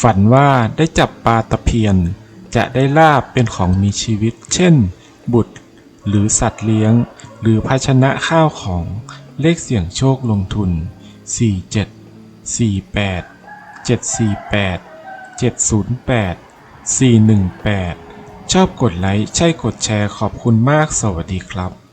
ฝันว่าได้จับปลาตะเพียน จะได้ลาบเป็นของมีชีวิต เช่น บุตร หรือสัตว์เลี้ยง หรือภาชนะข้าวของเลขเสี่ยงโชคลงทุน 47 48 748 708 418 ชอบกดไลค์ ใช่กดแชร์ขอบคุณมากสวัสดีครับ